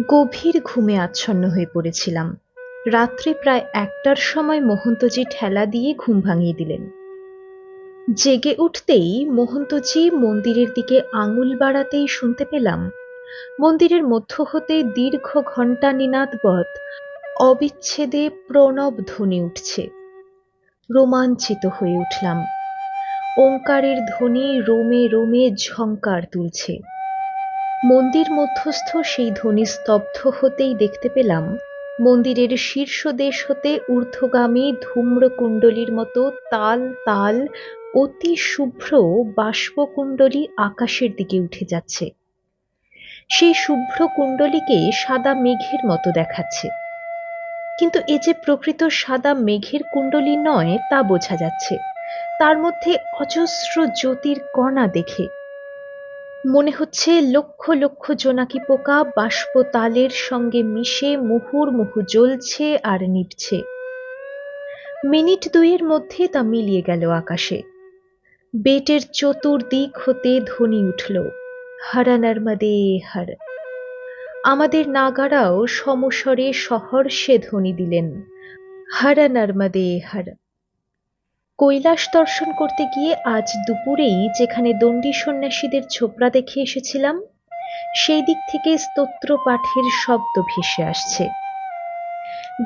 গভীর ঘুমে আচ্ছন্ন হয়ে পড়েছিলাম। রাত্রি প্রায় একটার সময় মোহন্তজি ঠেলা দিয়ে ঘুম ভাঙিয়ে দিলেন। জেগে উঠতেই মহন্তজি মন্দিরের দিকে আঙুল বাড়াতেই শুনতে পেলাম, মন্দিরের মধ্য হতে দীর্ঘ ঘণ্টা নিনাদবৎ অবিচ্ছেদে প্রণব ধ্বনি উঠছে। রোমাঞ্চিত হয়ে উঠলাম। ওঙ্কারের ধ্বনি রোমে রোমে ঝঙ্কার তুলছে। মন্দির মধ্যস্থ সেই ধ্বনি স্তব্ধ হতেই দেখতে পেলাম মন্দিরের শীর্ষ দেশ হতে ঊর্ধ্বগামী ধূম্রকুণ্ডলীর মতো তাল তাল অতি শুভ্র বাষ্পকুণ্ডলী আকাশের দিকে উঠে যাচ্ছে। সেই শুভ্র কুণ্ডলীকে সাদা মেঘের মতো দেখাচ্ছে। কিন্তু এ যে প্রকৃত সাদা মেঘের কুণ্ডলী নয় তা বোঝা যাচ্ছে। তার মধ্যে অজস্র জ্যোতির কণা দেখে মনে হচ্ছে লক্ষ লক্ষ জোনাকি পোকা বাষ্প তালের সঙ্গে মিশে মুহুর্মুহু জ্বলছে আর নিভছে। মিনিট দুইয়ের মধ্যে তা মিলিয়ে গেল আকাশে। বেটের চতুর্দিক হতে ধ্বনি উঠল, হর নর্মদে, হর। আমাদের নাগারাও সমস্বরে সহর্ষে ধ্বনি দিলেন, হর নর্মদে, হর। কৈলাস দর্শন করতে গিয়ে আজ দুপুরেই যেখানে দণ্ডী সন্ন্যাসীদের ছোপড়া দেখে এসেছিলাম, সেই দিক থেকে স্তোত্র পাঠের শব্দ ভেসে আসছে।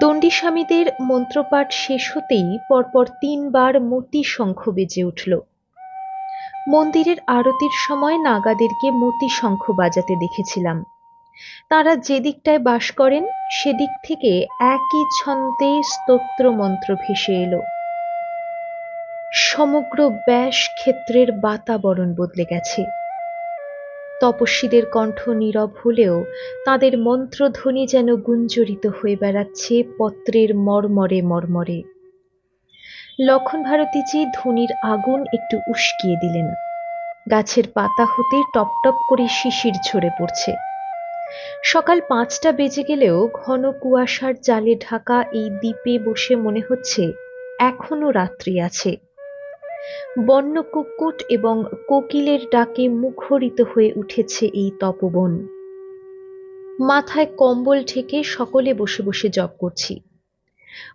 দণ্ডী স্বামীদের মন্ত্রপাঠ শেষ হতেই পরপর তিনবার মতি শঙ্খ বেজে উঠল। মন্দিরের আরতির সময় নাগাদেরকে মতি শঙ্খ বাজাতে দেখেছিলাম। তারা যে দিকটায় বাস করেন, সেদিক থেকে একই ছন্দে স্তোত্র মন্ত্র ভেসে এলো। সমগ্র ব্যাস ক্ষেত্রের বাতাবরণ বদলে গেছে। তপস্বীদের কণ্ঠ নীরব হলেও তাদের মন্ত্রধ্বনি যেন গুঞ্জরিত হয়ে বেড়াচ্ছে পত্রের মর্মরে মর্মরে। লক্ষণ ভারতীজি ধুনির আগুন একটু উস্কিয়ে দিলেন। গাছের পাতা হতে টপটপ করে শিশির ঝরে পড়ছে। সকাল পাঁচটা বেজে গেলেও ঘন কুয়াশার জালে ঢাকা এই দ্বীপে বসে মনে হচ্ছে এখনও রাত্রি আছে। বন্য কুক্কুট এবং কোকিলের ডাকে মুখরিত হয়ে উঠেছে এই তপবন। মাথায় কম্বল ঠেকে সকলে বসে বসে জপ করছি।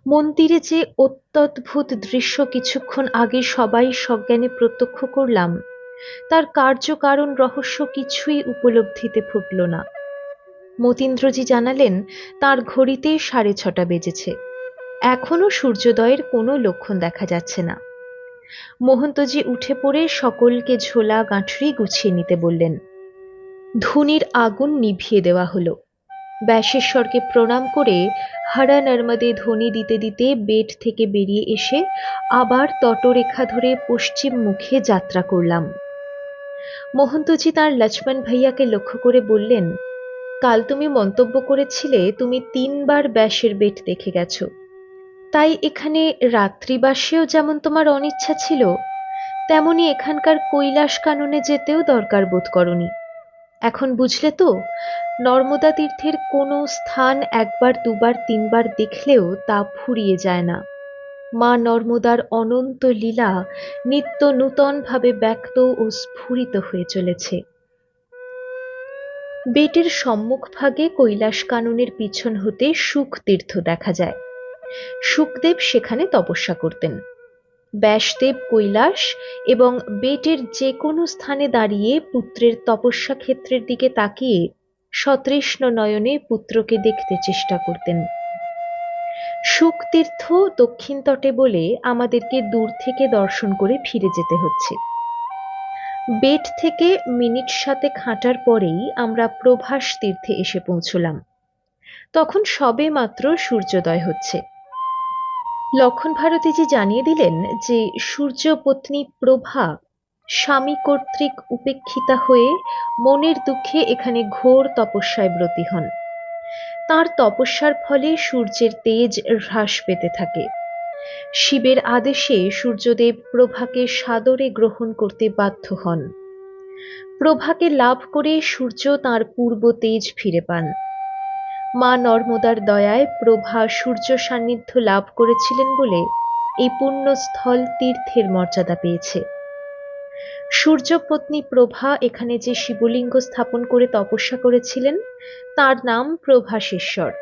মন্দিরে যে অত্যদ্ভুত দৃশ্য কিছুক্ষণ আগে সবাই সজ্ঞানে প্রত্যক্ষ করলাম, তার কার্যকারণ রহস্য কিছুই উপলব্ধিতে ফুটল না। মতীন্দ্রজি জানালেন, তার ঘড়িতে সাড়ে ছটা বেজেছে। এখনও সূর্যোদয়ের কোনো লক্ষণ দেখা যাচ্ছে না। মহন্তজি উঠে পড়ে সকলকে ঝোলা গাঁঠরি গুছিয়ে নিতে বললেন। ধুনির আগুন নিভিয়ে দেওয়া হলো। ব্যাসেশ্বরকে প্রণাম করে হারা নর্মদে ধ্বনি দিতে দিতে বেড থেকে বেরিয়ে এসে আবার তটরেখা ধরে পশ্চিম মুখে যাত্রা করলাম। মহন্তজি তার লক্ষ্মণ ভাইয়াকে লক্ষ্য করে বললেন, কাল তুমি মন্তব্য করেছিলে, তুমি তিনবার ব্যাসের বেট দেখে গেছো। তাই এখানে রাত্রিবাসেও যেমন তোমার অনিচ্ছা ছিল, তেমনি এখানকার কৈলাস কাননে যেতেও দরকার বোধ করনি। এখন বুঝলে তো, নর্মদা তীর্থের কোনো স্থান একবার, দুবার, তিনবার দেখলেও তা ফুরিয়ে যায় না। মা নর্মদার অনন্ত লীলা নিত্য নূতনভাবে ব্যক্ত ও স্ফুরিত হয়ে চলেছে। বেটের সম্মুখভাগে কৈলাস কাননের পিছন হতে সুখ তীর্থ দেখা যায়। সুখদেব সেখানে তপস্যা করতেন। ব্যাসদেব কৈলাস এবং বেটের যে কোনো স্থানে দাঁড়িয়ে পুত্রের তপস্যা ক্ষেত্রের দিকে তাকিয়ে সতৃষ্ণ নয়নে পুত্রকে দেখতে চেষ্টা করতেন। সুখতীর্থ দক্ষিণ তটে বলে আমাদেরকে দূর থেকে দর্শন করে ফিরে যেতে হচ্ছে। বেট থেকে মিনিট সাথে খাঁটার পরেই আমরা প্রভাস তীর্থে এসে পৌঁছলাম। তখন সবে মাত্র সূর্যোদয় হচ্ছে। লক্ষণ ভারতীজি জানিয়ে দিলেন যে সূর্যপত্নী প্রভা স্বামী কর্তৃক উপেক্ষিতা হয়ে মনের দুঃখে এখানে ঘোর তপস্যায় ব্রতী হন। তার তপস্যার ফলে সূর্যের তেজ হ্রাস পেতে থাকে। শিবের আদেশে সূর্যদেব প্রভাকে সাদরে গ্রহণ করতে বাধ্য হন। প্রভাকে লাভ করে সূর্য তার পূর্ব তেজ ফিরে পান। মা নর্মদার দয়ায় প্রভা সূর্য সান্নিধ্য লাভ করেছিলেন বলে এই পুণ্যস্থল তীর্থের মর্যাদা পেয়েছে। সূর্যপত্নী প্রভা এখানে যে শিবলিঙ্গ স্থাপন করে তপস্যা করেছিলেন, তার নাম প্রভাসেশ্বর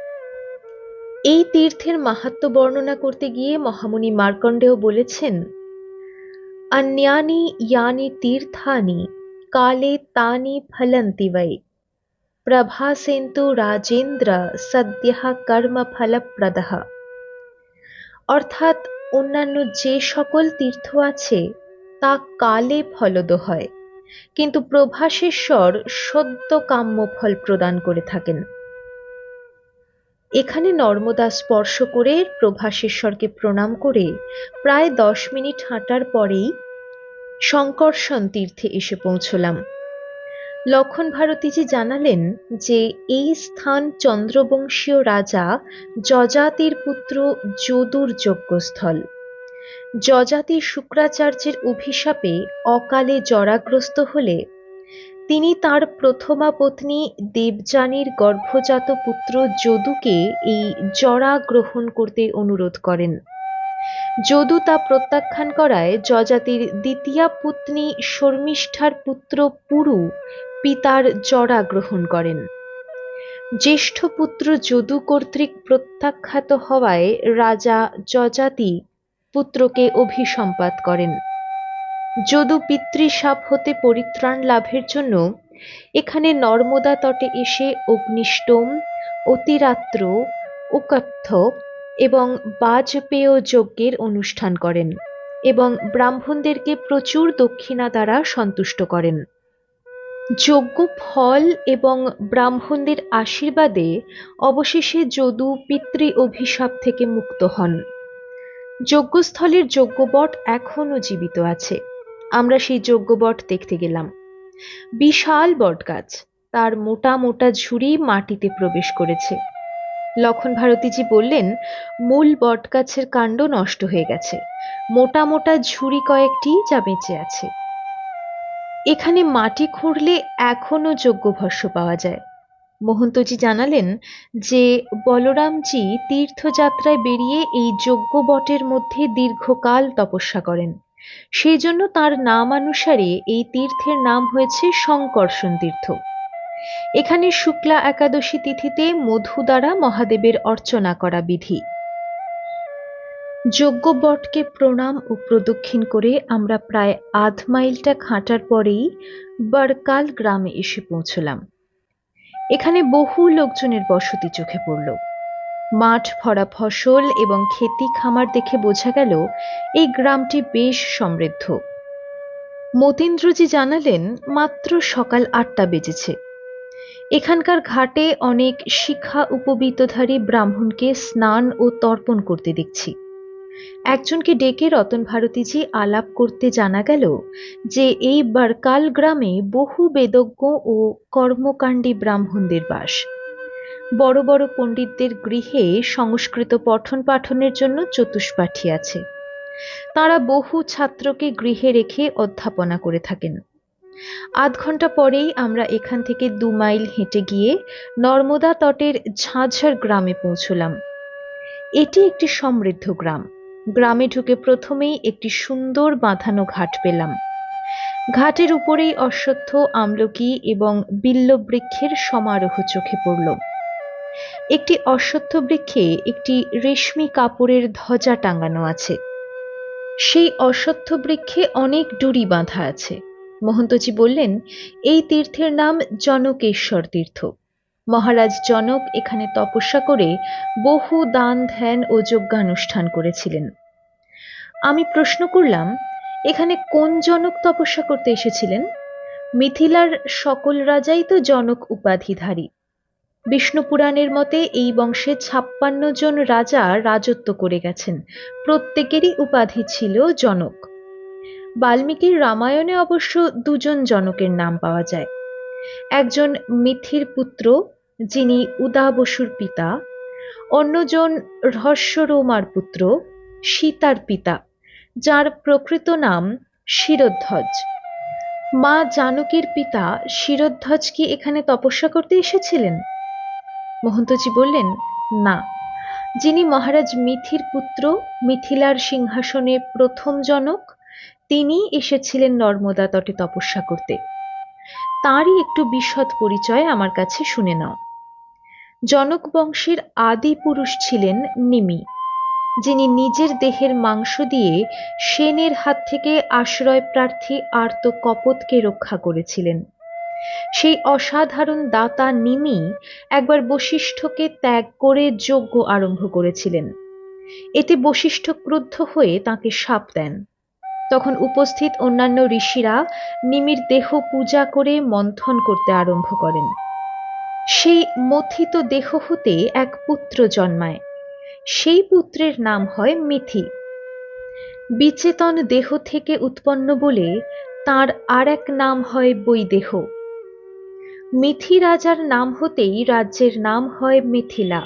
এই তীর্থের মাহাত্ম্য বর্ণনা করতে গিয়ে মহামুনি মার্কণ্ডেয় বলেছেন, অন্যানি ইয়ানি তীর্থানি, কালে তানি ফলন্তি বৈ প্রভাসেন্তু রাজেন্দ্র সদ্য কর্ম ফলপ্রদ অর্থাৎ অন্যান্য যে সকল তীর্থ আছে, তা কালে ফলদ হয়। কিন্তু প্রভাসেশ্বর সদ্য কাম্য ফল প্রদান করে থাকেন। এখানে নর্মদা স্পর্শ করে প্রভাসেশ্বরকে প্রণাম করে প্রায় দশ মিনিট হাঁটার পরেই শঙ্কর্ষণ তীর্থে এসে পৌঁছলাম। লক্ষণ ভারতীজি জানালেন যে, এই স্থান চন্দ্রবংশীয় রাজা যজাতির পুত্র যদুর যজ্ঞস্থল। যজাতি শুক্রাচার্যের অভিশাপে অকালে জরাগ্রস্ত হলে, তিনি তার প্রথমা পত্নী দেবযানীর গর্ভজাত পুত্র যদুকে এই জরা গ্রহণ করতে অনুরোধ করেন। যদু তা প্রত্যাখ্যান করায় যজাতির দ্বিতীয়া পুত্নী শর্মিষ্ঠার পুত্র পুরু পিতার জরা গ্রহণ করেন। জ্যেষ্ঠ পুত্র যদু কর্তৃক প্রত্যাখ্যাত হওয়ায় রাজা যজাতি পুত্রকে অভিসম্পাত করেন। যদু পিতৃসাপ হতে পরিত্রাণ লাভের জন্য এখানে নর্মদা তটে এসে অগ্নিষ্টম, অতিরাত্র উকথ্য এবং বাজপেয় যজ্ঞের অনুষ্ঠান করেন এবং ব্রাহ্মণদেরকে প্রচুর দক্ষিণা দ্বারা সন্তুষ্ট করেন। যজ্ঞ ফল এবং ব্রাহ্মণদের আশীর্বাদে অবশেষে যদু পিতৃ অভিশাপ থেকে মুক্ত হন। যজ্ঞস্থলের যজ্ঞবট এখনও জীবিত আছে। আমরা সেই যজ্ঞবট দেখতে গেলাম। বিশাল বটগাছ, তার মোটা মোটা ঝুড়ি মাটিতে প্রবেশ করেছে। লক্ষণ ভারতীজি বললেন, মূল বটগাছের কাণ্ড নষ্ট হয়ে গেছে। মোটা মোটা ঝুড়ি কয়েকটি যা বেঁচে আছে। এখানে মাটি খুঁড়লে এখনও যজ্ঞভস্য পাওয়া যায়। মহন্তজি জানালেন যে, বলরামজি তীর্থযাত্রায় বেরিয়ে এই যজ্ঞ বটের মধ্যে দীর্ঘকাল তপস্যা করেন। সেই জন্য তার নামানুসারে এই তীর্থের নাম হয়েছে শঙ্কর্ষণ তীর্থ। এখানে শুক্লা একাদশী তিথিতে মধু দ্বারা মহাদেবের অর্চনা করা বিধি। যজ্ঞবটকে প্রণাম ও প্রদক্ষিণ করে আমরা প্রায় আধ মাইলটা খাঁটার পরেই বরকাল গ্রামে এসে পৌঁছলাম। এখানে বহু লোকজনের বসতি চোখে পড়ল। মাঠ ভরা ফসল এবং খেতি খামার দেখে বোঝা গেল, এই গ্রামটি বেশ সমৃদ্ধ। মতীন্দ্রজি জানালেন, মাত্র সকাল আটটা বেজেছে। এখানকার ঘাটে অনেক শিখা উপবীতধারী ব্রাহ্মণকে স্নান ও তর্পণ করতে দেখছি। একজনকে ডেকে রতন ভারতীজি আলাপ করতে জানা গেল যে এই বারকাল গ্রামে বহু বেদজ্ঞ ও কর্মকাণ্ডী ব্রাহ্মণদের বাস। বড় বড় পণ্ডিতদের গৃহে সংস্কৃত পঠন পাঠনের জন্য চতুষ্পাঠী আছে। তারা বহু ছাত্রকে গৃহে রেখে অধ্যাপনা করে থাকেন। আধ ঘণ্টা পরেই আমরা এখান থেকে দু মাইল হেঁটে গিয়ে নর্মদা তটের ঝাঁঝার গ্রামে পৌঁছলাম। এটি একটি সমৃদ্ধ গ্রাম। গ্রামে ঢুকে প্রথমেই একটি সুন্দর বাঁধানো ঘাট পেলাম। ঘাটের উপরেই অশ্বত্থ, আমলকি এবং বিল্ল বৃক্ষের সমারোহ চোখে পড়ল। একটি অশ্বত্থ বৃক্ষে একটি রেশমি কাপড়ের ধ্বজা টাঙানো আছে। সেই অশ্বত্থ বৃক্ষে অনেক ডুরি বাঁধা আছে। মহন্তজি বললেন, এই তীর্থের নাম জনকেশ্বর তীর্থ। মহারাজ জনক এখানে তপস্যা করে বহু দান, ধ্যান ও যজ্ঞানুষ্ঠান করেছিলেন। আমি প্রশ্ন করলাম, এখানে কোন জনক তপস্যা করতে এসেছিলেন? মিথিলার সকল রাজাই তো জনক উপাধিধারী। বিষ্ণু পুরাণের মতে এই বংশে ছাপ্পান্ন জন রাজা রাজত্ব করে গেছেন। প্রত্যেকেরই উপাধি ছিল জনক। বাল্মীকির রামায়ণে অবশ্য দুজন জনকের নাম পাওয়া যায়। একজন মিথির পুত্র, যিনি উদা বসুর পিতা। অন্যজন রহস্যরোমার পুত্র, সীতার পিতা, যার প্রকৃত নাম শিরোধ্বজ। মা জানকীর পিতা শিরোধ্বজ কি এখানে তপস্যা করতে এসেছিলেন? মহন্তজি বললেন, না। যিনি মহারাজ মিথির পুত্র, মিথিলার সিংহাসনে প্রথম জনক তিনি এসেছিলেন নর্মদা তটে তপস্যা করতে। তারই একটু বিশদ পরিচয় আমার কাছে শুনে নাও। জনক বংশের আদি পুরুষ ছিলেন নিমি, যিনি নিজের দেহের মাংস দিয়ে সেনের হাত থেকে আশ্রয় প্রার্থী আর্ত কপতকে রক্ষা করেছিলেন। সেই অসাধারণ দাতা নিমি একবার বশিষ্ঠকে ত্যাগ করে যজ্ঞ আরম্ভ করেছিলেন। এতে বশিষ্ঠ ক্রুদ্ধ হয়ে তাকে সাপ দেন। তখন উপস্থিত অন্যান্য ঋষিরা নিমির দেহ পূজা করে মন্থন করতে আরম্ভ করেন। সেই মথিত দেহ হতে এক পুত্র জন্মায়। সেই পুত্রের নাম হয় মিথি। বিচেতন দেহ থেকে উৎপন্ন বলে তার আর এক নাম হয় বৈদেহ। মিথি রাজার নাম হতেই রাজ্যের নাম হয় মিথিলা।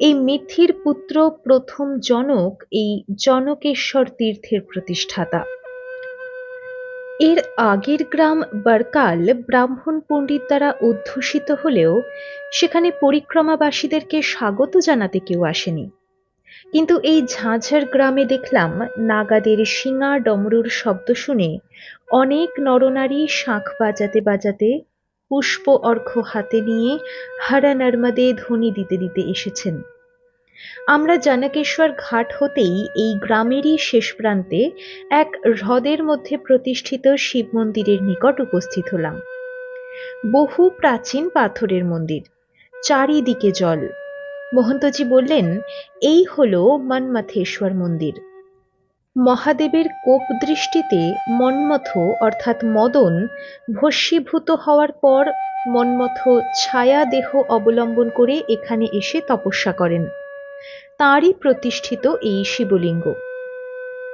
এই মিথির পুত্র প্রথম জনক, এই জনকেশ্বর তীর্থের প্রতিষ্ঠাতা। এর আগের গ্রাম বরকাল ব্রাহ্মণ পণ্ডিত দ্বারা অধ্যুষিত হলেও সেখানে পরিক্রমাবাসীদেরকে স্বাগত জানাতে কেউ আসেনি। কিন্তু এই ঝাঁঝার গ্রামে দেখলাম নাগাদের শিঙা ডমরুর শব্দ শুনে অনেক নরনারী শাঁখ বাজাতে বাজাতে পুষ্প অর্ঘ্য হাতে নিয়ে হারা নর্মদে ধ্বনি দিতে দিতে এসেছেন। আমরা জানকেশ্বর ঘাট হতেই এই গ্রামেরই শেষ প্রান্তে এক হ্রদের মধ্যে প্রতিষ্ঠিত শিব মন্দিরের নিকট উপস্থিত হলাম। বহু প্রাচীন পাথরের মন্দির, চারিদিকে জল। মহন্তজি বললেন, এই হল মন্মথেশ্বর মন্দির। মহাদেবের কোপ দৃষ্টিতে মন্মথ অর্থাৎ মদন ভস্মীভূত হওয়ার পর মন্মথ ছায়া দেহ অবলম্বন করে এখানে এসে তপস্যা করেন। তাঁরই প্রতিষ্ঠিত এই শিবলিঙ্গ।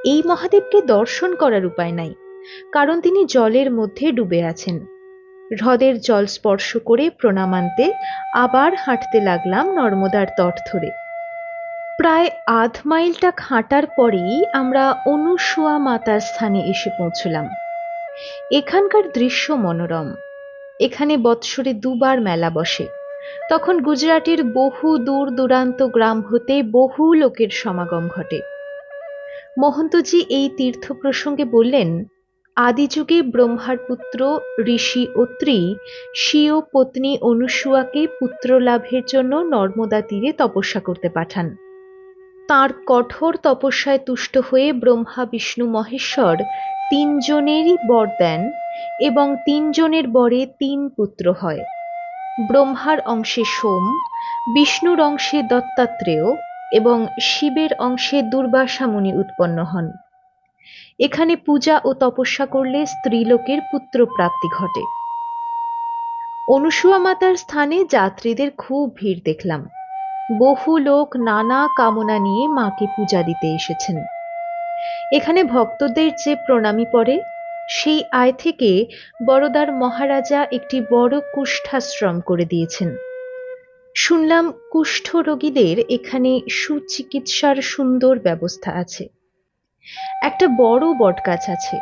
এই মহাদেবকে দর্শন করার উপায় নাই, কারণ তিনি জলের মধ্যে ডুবে আছেন। হ্রদের জল স্পর্শ করে প্রণামান্তে আবার হাঁটতে লাগলাম নর্মদার তট ধরে। প্রায় আধ মাইলটা হাঁটার পরেই আমরা অনুসুয়া মাতার স্থানে এসে পৌঁছলাম। এখানকার দৃশ্য মনোরম। এখানে বৎসরে দুবার মেলা বসে। তখন গুজরাটের বহু দূর দূরান্ত গ্রাম হতে বহু লোকের সমাগম ঘটে। মহন্তজি এই তীর্থ প্রসঙ্গে বললেন, আদিযুগে ব্রহ্মার পুত্র ঋষি অত্রি স্বীয় পত্নী অনুসুয়াকে পুত্র লাভের জন্য নর্মদা তীরে তপস্যা করতে পাঠান। তার কঠোর তপস্যায় তুষ্ট হয়ে ব্রহ্মা, বিষ্ণু, মহেশ্বর তিনজনেরই বর দেন এবং তিনজনের বরে তিন পুত্র হয়। ব্রহ্মার অংশে সোম, বিষ্ণুর অংশে দত্তাত্রেয় এবং শিবের অংশে দুর্বাসা মুনি উৎপন্ন হন। এখানে পূজা ও তপস্যা করলে স্ত্রীলোকের পুত্র প্রাপ্তি ঘটে। অনুসুয়া মাতার স্থানে যাত্রীদের খুব ভিড় দেখলাম। বহু লোক নানা কামনা নিয়ে মাকে পূজা দিতে এসেছেন। এখানে ভক্তদের যে প্রণামী পড়ে, সেই আয় থেকে বড়দার মহারাজা একটি বড় কুষ্ঠাশ্রম করে দিয়েছেন। শুনলাম কুষ্ঠ রোগীদের এখানে সুচিকিৎসার সুন্দর ব্যবস্থা আছে। একটা বড় বটগাছ আছে।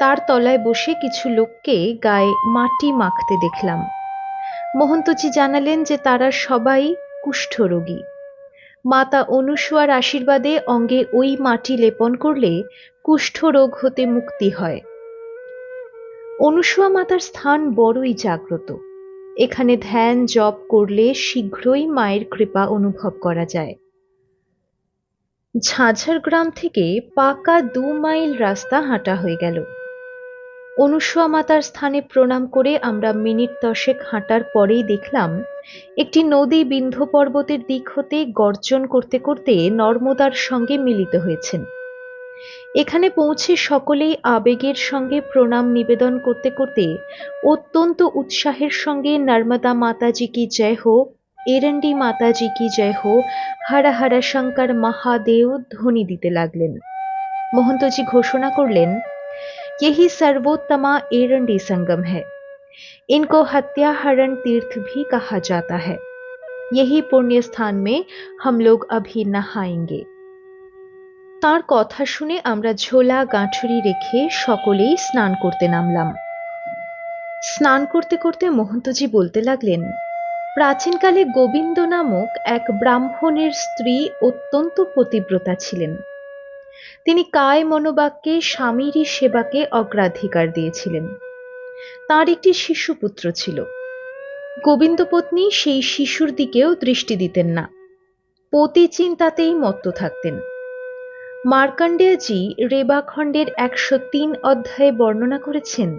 তার তলায় বসে কিছু লোককে গায়ে মাটি মাখতে দেখলাম। মহন্তজি জানালেন যে তারা সবাই কুষ্ঠরোগী মাতা অনুসুয়ার আশীর্বাদে অঙ্গে ওই মাটি লেপন করলে কুষ্ঠরোগ হতে মুক্তি হয়। অনুসুয়া মাতার স্থান বড়ই জাগ্রত। এখানে ধ্যান জপ করলে শীঘ্রই মায়ের কৃপা অনুভব করা যায়। ঝাঁঝার গ্রাম থেকে পাকা দু মাইল রাস্তা হাঁটা হয়ে গেল। অনুসুয়া মাতার স্থানে প্রণাম করে আমরা মিনিট দশেক হাঁটার পরেই দেখলাম, একটি নদী বিন্ধ পর্বতের দিক হতে গর্জন করতে করতে নর্মদার সঙ্গে মিলিত হয়েছেন। এখানে পৌঁছে সকলেই আবেগের সঙ্গে প্রণাম নিবেদন করতে করতে অত্যন্ত উৎসাহের সঙ্গে নর্মদা মাতাজি কি জয় হো এরন্ডি মাতাজি কি জয় হো, হারা হারা শঙ্কর মহাদেव ধ্বনি দিতে লাগলেন। মহন্তজি ঘোষণা করলেন यही सर्वोत्तमा एरंडी संगम है इनको हत्याहरण तीर्थ भी कहा जाता है यही पुण्य स्थान में हम लोग अभी नहाएंगे তার কথা শুনে আমরা ঝোলা গাঁঠুরি রেখে সকলেই স্নান করতে নামলাম স্নান করতে করতে মহন্তজি বলতে লাগলেন প্রাচীনকালে গোবিন্দ নামক এক ব্রাহ্মণের স্ত্রী অত্যন্ত পতিব্রতা ছিলেন তিনি কায় মনোবাক্যে স্বামীরই সেবাকে অগ্রাধিকার দিয়েছিলেন। তার একটি শিশুপুত্র ছিল। গোবিন্দপত্নী সেই শিশুর দিকেও দৃষ্টি দিতেন না। পতি চিন্তাতেই মত্ত থাকতেন। মার্কণ্ডেয়জি রেবাখণ্ডের একশো তিন অধ্যায়ে বর্ণনা করেছেন,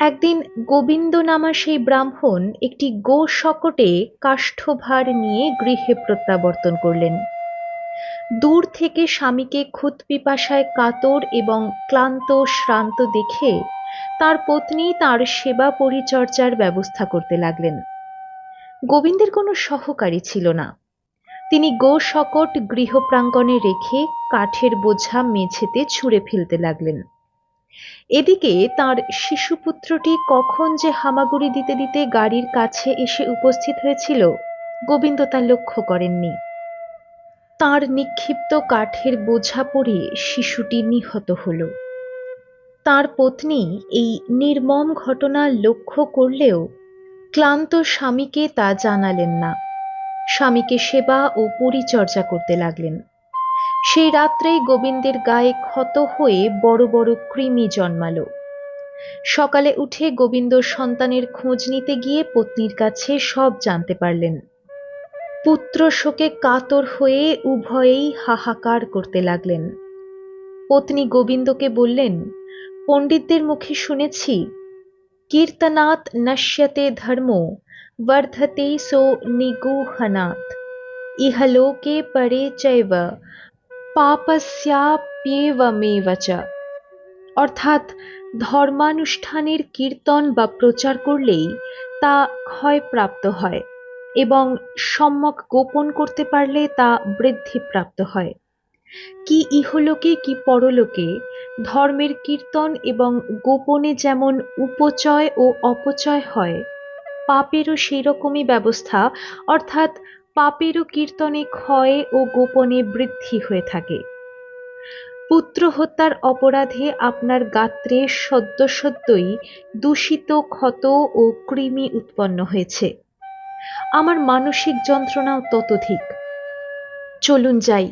একদিন গোবিন্দ নামা সেই ব্রাহ্মণ একটি গো শকটে কাষ্ঠভার নিয়ে গৃহে প্রত্যাবর্তন করলেন। দূর থেকে স্বামীকে খুদ পিপাসায় কাতর এবং ক্লান্ত শ্রান্ত দেখে তার পত্নী তার সেবা পরিচর্যার ব্যবস্থা করতে লাগলেন। গোবিন্দের কোনো সহকারী ছিল না। তিনি গো শকট গৃহপ্রাঙ্গণে রেখে কাঠের বোঝা মেঝেতে ছুঁড়ে ফেলতে লাগলেন। এদিকে তার শিশুপুত্রটি কখন যে হামাগুড়ি দিতে দিতে গাড়ির কাছে এসে উপস্থিত হয়েছিল, গোবিন্দ তা লক্ষ্য করেননি। তার নিক্ষিপ্ত কাঠের বোঝা পড়ে শিশুটি নিহত হল। তার পত্নী এই নির্মম ঘটনা লক্ষ্য করলেও ক্লান্ত স্বামীকে তা জানালেন না। স্বামীকে সেবা ও পরিচর্যা করতে লাগলেন। সেই রাত্রেই গোবিন্দের গায়ে ক্ষত হয়ে বড় বড় কৃমি জন্মালো। সকালে উঠে গোবিন্দ সন্তানের খোঁজ নিতে গিয়ে পত্নীর কাছে সব জানতে পারলেন। পুত্র শোকে কাতর হয়ে উভয়েই হাহাকার করতে লাগলেন। পত্নী গোবিন্দকে বললেন, পণ্ডিতদের মুখে শুনেছি কীর্তনাথ নশ্যতে ধর্ম, বর্ধতে সো নিগুহনাথ ইহলোকে পরে চৈব, পাপস্যাপ্যেবমেব চ। অর্থাৎ ধর্মানুষ্ঠানের কীর্তন বা প্রচার করলেই তা ক্ষয়প্রাপ্ত হয়। এবং সম্যক গোপন করতে পারলে তা বৃদ্ধিপ্রাপ্ত হয়। কি ইহলোকে কি পরলোকে ধর্মের কীর্তন এবং গোপনে যেমন উপচয় ও অপচয় হয়, পাপেরও সেই রকমই ব্যবস্থা, অর্থাৎ পাপেরও কীর্তনে ক্ষয় ও গোপনে বৃদ্ধি হয়ে থাকে। পুত্র হত্যার অপরাধে আপনার গাত্রে সদ্য সদ্যই দূষিত ক্ষত ও কৃমি উৎপন্ন হয়েছে। আমার মানসিক যন্ত্রণাও ততোধিক। চলুন যাই,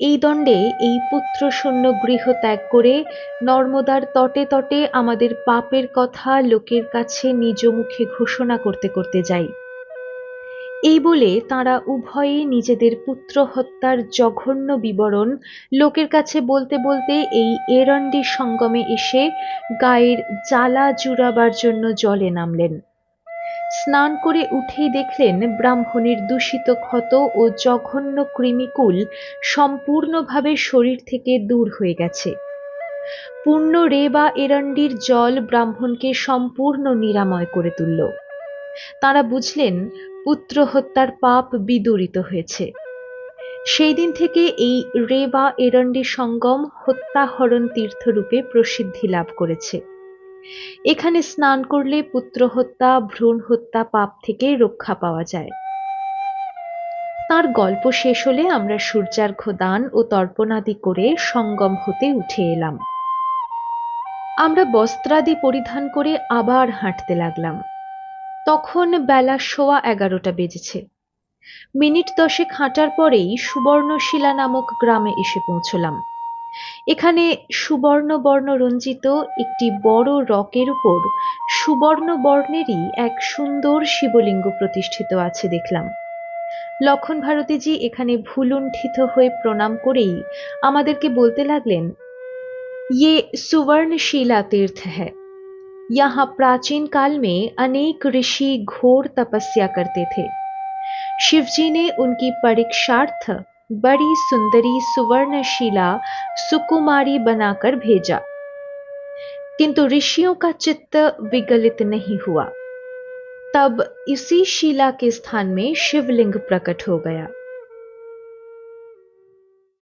এই দণ্ডে এই পুত্র শূন্য গৃহ ত্যাগ করে নর্মদার তটে তটে আমাদের পাপের কথা লোকের কাছে নিজ মুখে ঘোষণা করতে করতে যাই। এই বলে তারা উভয়ে নিজেদের পুত্র হত্যার জঘন্য বিবরণ লোকের কাছে বলতে বলতে এই এরণ্ডি সঙ্গমে এসে গায়ের জ্বালা জুড়াবার জন্য জলে নামলেন। স্নান করে উঠেই দেখলেন ব্রাহ্মণের দূষিত ক্ষত ও জঘন্য কৃমিকুল সম্পূর্ণভাবে শরীর থেকে দূর হয়ে গেছে। পূর্ণ রে বা এরণ্ডির জল ব্রাহ্মণকে সম্পূর্ণ নিরাময় করে তুলল। তারা বুঝলেন, পুত্র হত্যার পাপ বিদরিত হয়েছে। সেই দিন থেকে এই রেবা এরণ্ডি সঙ্গম হত্যাহরণ তীর্থরূপে প্রসিদ্ধি লাভ করেছে। এখানে স্নান করলে পুত্র হত্যা, ভ্রূণ হত্যা, পাপ থেকে রক্ষা পাওয়া যায়। তার গল্প শেষ হলে আমরা সূর্যার্ঘ দান ও তর্পণাদি করে সঙ্গম হতে উঠে এলাম। আমরা বস্ত্রাদি পরিধান করে আবার হাঁটতে লাগলাম। তখন বেলা সোয়া এগারোটা বেজেছে। মিনিট দশেক হাঁটার পরেই সুবর্ণশিলা নামক গ্রামে এসে পৌঁছলাম। এখানে সুবর্ণ বর্ণ রঞ্জিত একটি বড় রকের উপর সুবর্ণ বর্ণেরই এক সুন্দর শিবলিঙ্গ প্রতিষ্ঠিত আছে দেখলাম লক্ষণ ভারতীজি এখানে ভুলুণ্ঠিত হয়ে প্রণাম করেই আমাদেরকে বলতে লাগলেন ইয়ে সুবর্ণশিলা তীর্থ হ্যাঁ यहाँ प्राचीन काल में अनेक ऋषि घोर तपस्या करते थे शिवजी ने उनकी परीक्षार्थ बड़ी सुंदरी सुवर्ण शिला सुकुमारी बनाकर भेजा। किंतु ऋषियों का चित्त विगलित नहीं हुआ। तब इसी शिला के स्थान में शिवलिंग प्रकट हो गया।